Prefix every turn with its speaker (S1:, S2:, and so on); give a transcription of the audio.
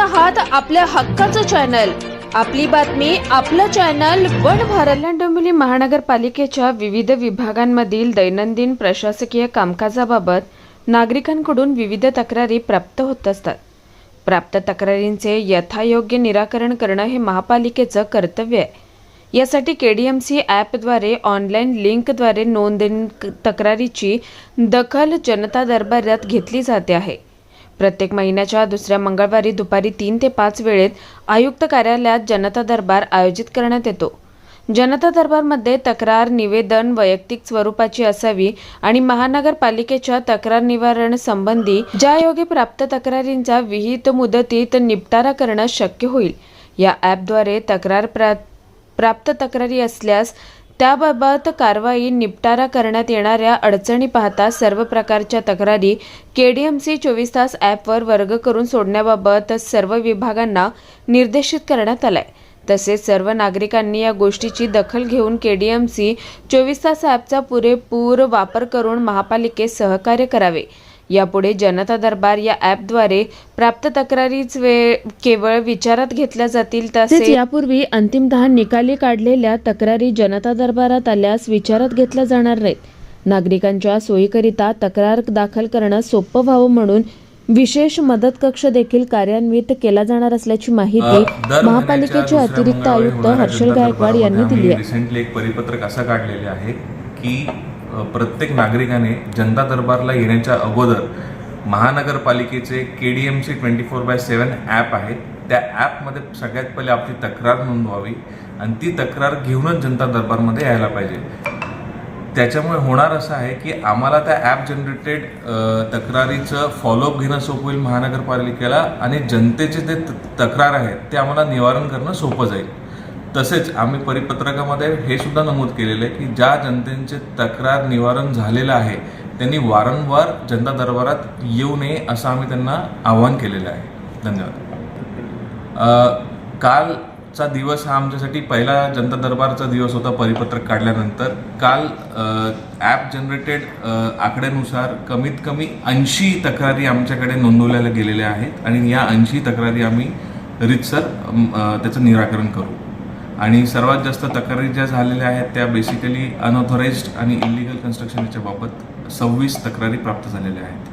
S1: आहात आपल्या हक्काचं चॅनल. आपली बातमी आपलं चॅनल वन भारत डोंबिवली महानगरपालिकेच्या विविध विभागांमधील दैनंदिन प्रशासकीय कामकाजाबाबत नागरिकांकडून विविध तक्रारी प्राप्त होत असतात. प्राप्त तक्रारींचे यथायोग्य निराकरण करणं हे महापालिकेचं कर्तव्य आहे. यासाठी के डी एम सी ॲपद्वारे ऑनलाईन लिंकद्वारे नोंदणी तक्रारीची दखल जनता दरबारात घेतली जाते आहे. प्रत्येक महिन्याच्या दुसऱ्या मंगळवारी दुपारी तीन ते पाच वेळेत आयुक्त कार्यालयात जनता दरबार आयोजित करण्यात येतो. जनता दरबारमध्ये तक्रार निवेदन वैयक्तिक स्वरूपाची असावी आणि महानगरपालिकेच्या तक्रार निवारण संबंधी ज्यायोगे प्राप्त तक्रारींचा विहित मुदतीत निपटारा करणं शक्य होईल. या ॲपद्वारे तक्रार प्रा प्राप्त तक्रारी असल्यास त्याबाबत कारवाई निपटारा करण्यात येणाऱ्या अडचणी पाहता सर्व प्रकारच्या तक्रारी के डी एम सी चोवीस तास ॲपवर वर्ग करून सोडण्याबाबत सर्व विभागांना निर्देशित करण्यात आलाय. तसेच सर्व नागरिकांनी या गोष्टीची दखल घेऊन के डी एम सी चोवीस तास ॲपचा पुरेपूर वापर करून महापालिकेस सहकार्य करावे. यापुढे जनता दरबार या ॲपद्वारे प्राप्त तक्रारीच वे केवळ विचारात घेतल्या जातील तसेच यापूर्वी अंतिमतः निकाली काढलेल्या तक्रारी जनता दरबारात आल्यास विचारात घेतल्या जाणार नाहीत. नागरिकांच्या सोयीकरिता तक्रार दाखल करणं सोपं व्हावं म्हणून विशेष मदत कक्ष देखील कार्यान्वित केला जाणार असल्याची माहिती महापालिकेचे अतिरिक्त आयुक्त हर्षल गायकवाड यांनी दिली आहे.
S2: रिसेंटली एक परिपत्रक असं काढलेले आहे की प्रत्येक नागरिकाने जनता दरबारला येण्याच्या अगोदर महानगरपालिकेचे K D M C twenty four by seven app आहे. त्या ॲपमध्ये सगळ्यात पहिले आपली तक्रार नोंदवावी आणि ती तक्रार घेऊनच जनता दरबारमध्ये यायला पाहिजे. त्याच्यामुळे होणार असं आहे की आम्हाला त्या ॲप जनरेटेड तक्रारीचं फॉलोअप घेणं सोपं होईल महानगरपालिकेला आणि जनतेचे जे त- तक्रार आहेत ते आम्हाला निवारण करणं सोपं जाईल. तसेच आम्ही परिपत्रकामध्ये हे सुद्धा नमूद केलेलं आहे की ज्या जनतेचे तक्रार निवारण झालेलं आहे त्यांनी वारंवार जनता दरबारात येऊ नये असं आम्ही त्यांना आवाहन केलेलं आहे. धन्यवाद. कालचा दिवस हा आमच्यासाठी पहिला जनता दरबारचा दिवस होता परिपत्रक काढल्यानंतर. काल ॲप जनरेटेड आकड्यानुसार कमीत कमी ऐंशी तक्रारी आमच्याकडे नोंदवल्या गेलेल्या आहेत आणि या ऐंशी तक्रारी आम्ही रितसर त्याचं निराकरण करू. आणि सर्वात जास्त तक्रारी ज्या झालेल्या आहेत त्या बेसिकली अनऑथोराइज्ड आणि इलिगल कन्स्ट्रक्शनच्या बाबत सव्वीस तक्रारी प्राप्त झालेल्या आहेत.